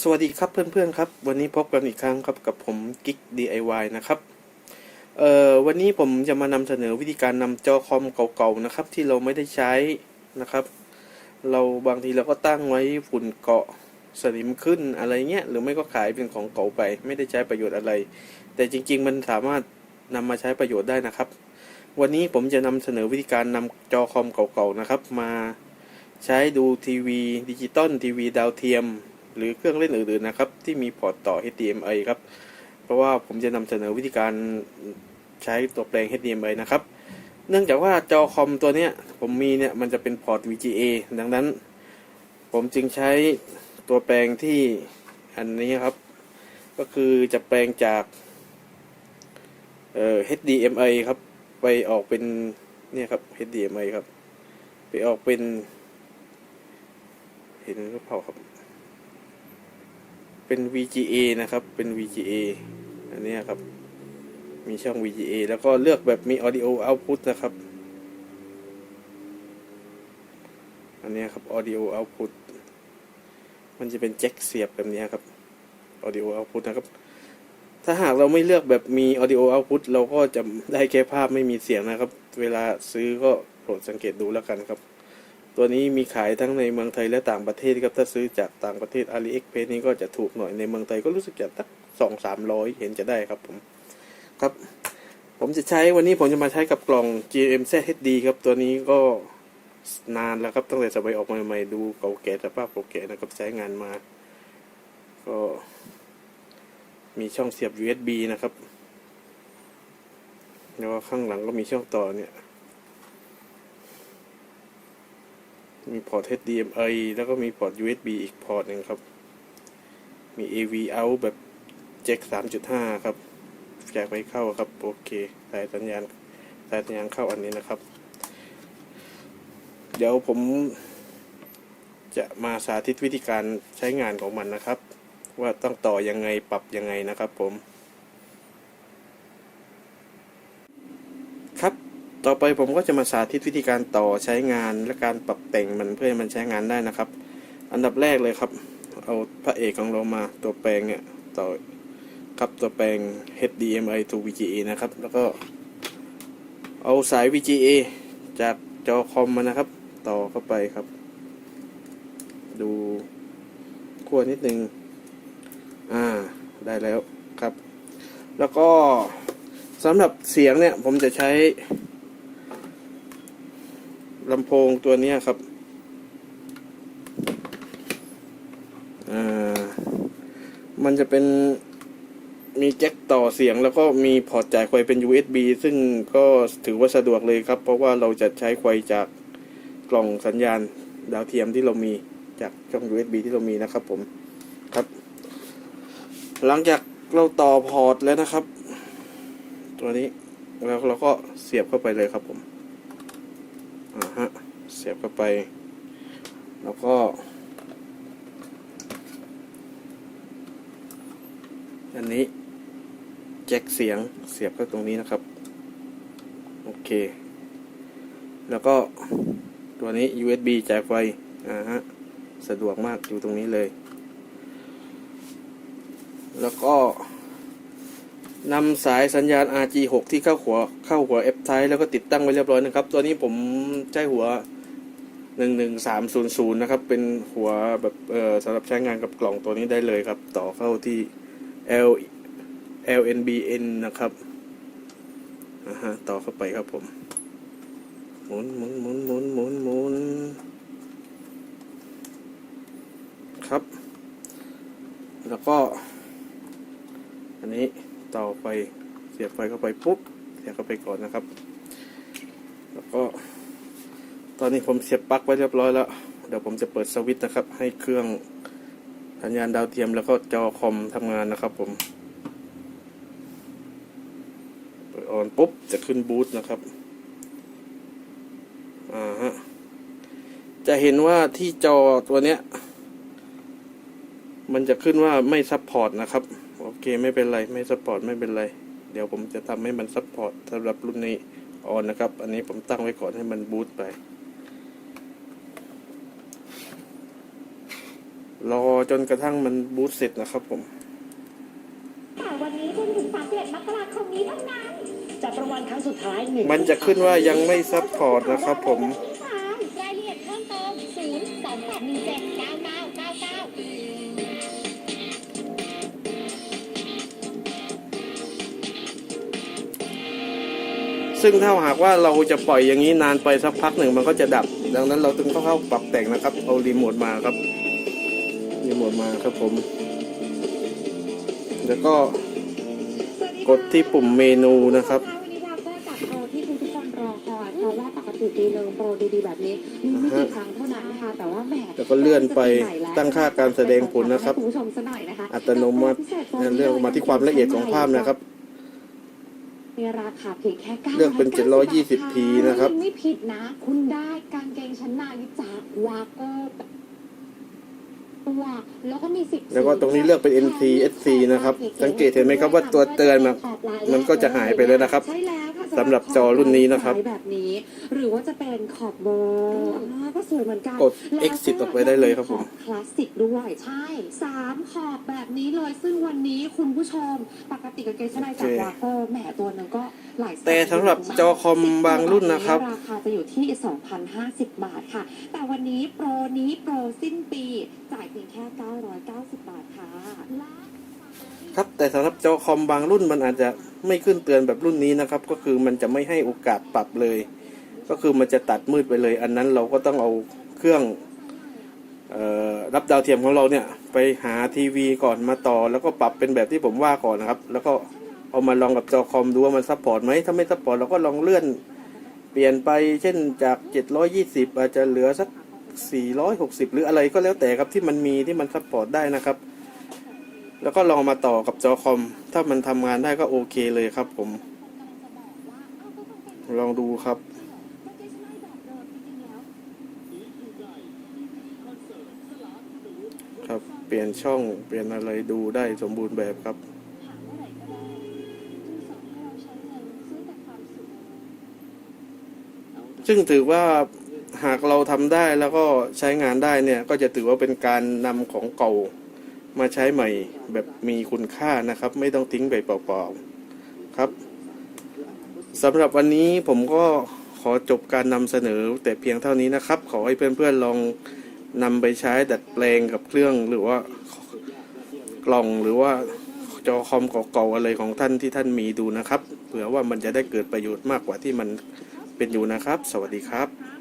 สวัสดีครับเพื่อนๆครับ วันนี้พบกันอีกครั้งครับกับผมกิ๊ก DIY นะครับเอ่อวันนี้ผมจะมานำเสนอวิธีการนำจอคอมเก่าๆนะครับ ที่เราไม่ได้ใช้นะครับ เราบางทีเราก็ตั้งไว้ฝุ่นเกาะสนิมขึ้นอะไรเงี้ยหรือไม่ก็ขายเป็นของเก่าไป ไม่ได้ใช้ประโยชน์อะไร แต่จริงๆ มันสามารถนำมาใช้ประโยชน์ได้นะครับ วันนี้ผมจะนำเสนอวิธีการนำจอคอมเก่าๆนะครับ มาใช้ดูทีวีดิจิตอลทีวีดาวเทียม หรือเครื่องเล่นอื่นๆนะครับ ที่มีพอร์ตต่อ HDMI ครับ เพราะว่าผมจะนำเสนอวิธีการใช้ตัวแปลง HDMI นะครับ เนื่องจากว่าจอคอมตัวเนี้ยผมมีเนี่ยมันจะเป็นพอร์ต VGA ดังนั้น ผมจึงใช้ตัวแปลงที่อันนี้ครับ ก็คือจะแปลงจากเอ่อ HDMI ครับ ไปออกเป็นเนี่ยครับ HDMI ครับ ไปออกเป็น เห็นหรือเปล่าครับ เป็น VGA นะครับ เป็น VGA อันนี้ครับ มีช่อง VGA แล้วก็เลือกแบบมี audio output นะครับ อันนี้ครับ audio output มันจะเป็นแจ็คเสียบแบบนี้ครับ audio output นะครับ ถ้าหากเราไม่เลือกแบบมี audio output เราก็จะได้แค่ภาพไม่มีเสียงนะครับ เวลาซื้อก็โปรดสังเกตดูแล้วกันครับ ตัวนี้มีขายทั้งในเมืองไทยและต่างประเทศครับถ้าซื้อจากต่างประเทศ AliExpress นี้ก็จะถูกหน่อยในเมืองไทยก็รู้สึกจะตักสองสามร้อยเห็นจะได้ครับผมครับ ผมจะใช้วันนี้ผมจะมาใช้กับกล่อง GMZ HD ครับตัวนี้ก็นานแล้วครับตั้งแต่สมัยออกมาใหม่ๆดูเก่าแก่สภาพเก่าแก่นะครับใช้งานมา ก็มีช่องเสียบ USB นะครับ แล้วข้างหลังก็มีช่องต่อเนี่ย มีพอร์ต HDMI แล้วก็มีพอร์ต USB อีกพอร์ตหนึ่งครับ มี AV out แบบแจ็ค3.5 ครับแจกไปเข้าครับ โอเค สายสัญญาณ สายสัญญาณเข้าอันนี้นะครับ เดี๋ยวผมจะมาสาธิตวิธีการใช้งานของมันนะครับ ว่าต้องต่อยังไงปรับยังไงนะครับผม ครับ ต่อไปผมก็จะมาสาธิตวิธีการต่อใช้งานและการปรับแต่งมันเพื่อให้มันใช้งานได้นะครับ อันดับแรกเลยครับ เอาพระเอกของเรามาตัวแปลงเนี่ยต่อครับตัวแปลง HDMI to VGA นะครับ แล้วก็เอาสาย VGA จากจอคอมมานะครับ ต่อเข้าไปครับ ดูขั้วนิดนึงอ่าได้แล้วครับ แล้วก็สำหรับเสียงเนี่ยผมจะใช้ ลำโพงตัวนี้ครับอ่ามันจะเป็นมีแจ็คต่อเสียงแล้วก็มีพอร์ตจ่ายไฟเป็น USB ซึ่งก็ถือว่าสะดวกเลยครับ เพราะว่าเราจะใช้ไฟจากกล่องสัญญาณดาวเทียมที่เรามีจากช่อง USB ที่เรามีนะครับผมครับ หลังจากเราต่อพอร์ตแล้วนะครับ ตัวนี้แล้วเราก็เสียบเข้าไปเลยครับผม อ่าฮะเสียบเข้าไป แล้วก็อันนี้แจ็คเสียงเสียบเข้าตรงนี้นะครับ โอเค แล้วก็ตัวนี้ USB จ่ายไฟอ่าฮะสะดวกมากอยู่ตรงนี้เลย แล้วก็ นำสายสัญญาณ RG6 ที่เข้าหัวเข้าหัว F type แล้วก็ติดตั้งไว้เรียบร้อยนะครับ ตัวนี้ผมใช้หัว 11300 นะครับ เป็นหัวแบบเอ่อสำหรับใช้งานกับกล่องตัวนี้ได้เลยครับ ต่อเข้าที่ L LNBN นะครับอ่าฮะต่อเข้าไปครับผมหมุนหมุนหมุนหมุนหมุนหมุนครับ แล้วก็ อันนี้ เต่อไปเสียบไฟเข้าไปปุ๊บเสียบเข้าไปก่อนนะครับ แล้วก็ ตอนนี้ผมเสียบปลั๊กไว้เรียบร้อยแล้วเดี๋ยวผมจะเปิดสวิตช์นะครับ ให้เครื่องสัญญาณดาวเทียมแล้วก็จอคอมทำงานนะครับผมเปิดออนปุ๊บจะขึ้นบูตนะครับอ่าฮะจะเห็นว่าที่จอตัวเนี้ย มันจะขึ้นว่าไม่ซับพอร์ตนะครับ อเคไม่เป็นไรไม่ซับพอร์ตไม่เป็นไร เดี๋ยวผมจะทำให้มันซับพอร์ตสำหรับรุ่นนี้ออนนะครับ อันนี้ผมตั้งไว้ก่อนให้มันบูตไป รอจนกระทั่งมันบูตเสร็จนะครับผมแต่วันนี้จนถึง31มกราคมนี้เท่านั้นจับรางวัลครั้งสุดท้ายหนึ่งมันจะขึ้นว่ายังไม่ซัพพอร์ตนะครับผมรายละเอียดเพิ่มเติม0 2 8 1 7 9 9 9 9 ซึ่งถ้าหากว่าเราจะปล่อยอย่างนี้นานไปสักพักหนึ่งมันก็จะดับ ดังนั้นเราต้องเข้าปรับแต่งนะครับ เอารีโมทมาครับรีโมทมาครับผม แล้วก็กดที่ปุ่มเมนูนะครับวันนี้เราก็จัดโปรที่ทุกคนรอคอยเพราะว่าปกติดีเลยโปรดีๆแบบนี้มีไม่กี่ครั้งเท่านั้นนะคะแต่ว่าแหมแล้วก็เลื่อนไปตั้งค่าการแสดงผลนะครับให้คุณผู้ชมสักหน่อยนะคะอัตโนมัติเลือกมาที่ความละเอียดของภาพนะครับ มีราคาเพียงแค่9เลือกเป็น 720p นะครับ ไม่ผิดนะ คุณได้กางเกงชั้นในจากวาโก้ตัวแล้วก็มีสิบแล้วก็ตรงนี้เลือกเป็น NC SC นะครับ สังเกตเห็นไหมครับว่าตัวเตือนมันมันก็จะหายไปเลยนะครับใช่แล้วค่ะ สำหรับจอรุ่นนี้นะครับ แบบนี้ หรือว่าจะเป็นขอบโบอ่าก็สวยเหมือนกันกด exit ออกไปได้เลยครับผมคลาสสิกด้วยใช่สามขอบแบบนี้เลยซึ่งวันนี้คุณผู้ชมปกติกางเกงชั้นในจากวาโก้แหมตัวหนึงก็หลายแสนแต่สำหรับจอคอมบางรุ่นนะครับ ราคาจะอยู่ที่ 2,050 บาทค่ะ แต่วันนี้โปรนี้โปรสิ้นปีจ่ายเพียงแค่ 990 บาทค่ะ ครับแต่สำหรับจอคอมบางรุ่นมันอาจจะไม่ขึ้นเตือนแบบรุ่นนี้นะครับ ก็คือมันจะไม่ให้โอกาสปรับเลย ก็คือมันจะตัดมืดไปเลย อันนั้นเราก็ต้องเอาเครื่องออรับดาวเทียมของเราเนี่ยไปหาทีวีก่อนมาต่อ แล้วก็ปรับเป็นแบบที่ผมว่าก่อนนะครับ แล้วก็เอามาลองกับจอคอมดูว่ามันซัพพอร์ตไหมถ้าไม่ซัพพอร์ตเราก็ลองเลื่อนเปลี่ยนไปเช่นจาก 720 อาจจะเหลือสัก 460 หรืออะไรก็แล้วแต่ครับที่มันมีที่มันซัพพอร์ตได้นะครับ แล้วก็ลองมาต่อกับจอคอม ถ้ามันทำงานได้ก็โอเคเลยครับผม ลองดูครับ ครับ เปลี่ยนช่อง เปลี่ยนอะไรดูได้สมบูรณ์แบบครับซึ่งถือว่าหากเราทำได้แล้วก็ใช้งานได้เนี่ย ก็จะถือว่าเป็นการนำของเก่า มาใช้ใหม่แบบมีคุณค่านะครับ ไม่ต้องทิ้งไปเปล่าๆครับสำหรับวันนี้ผมก็ขอจบการนำเสนอแต่เพียงเท่านี้นะครับ ขอให้เพื่อนๆลองนำไปใช้ดัดแปลงกับเครื่องหรือว่ากล่องหรือว่าจอคอมเก่าๆอะไรของท่านที่ท่านมีดูนะครับ เผื่อว่ามันจะได้เกิดประโยชน์มากกว่าที่มันเป็นอยู่นะครับ สวัสดีครับ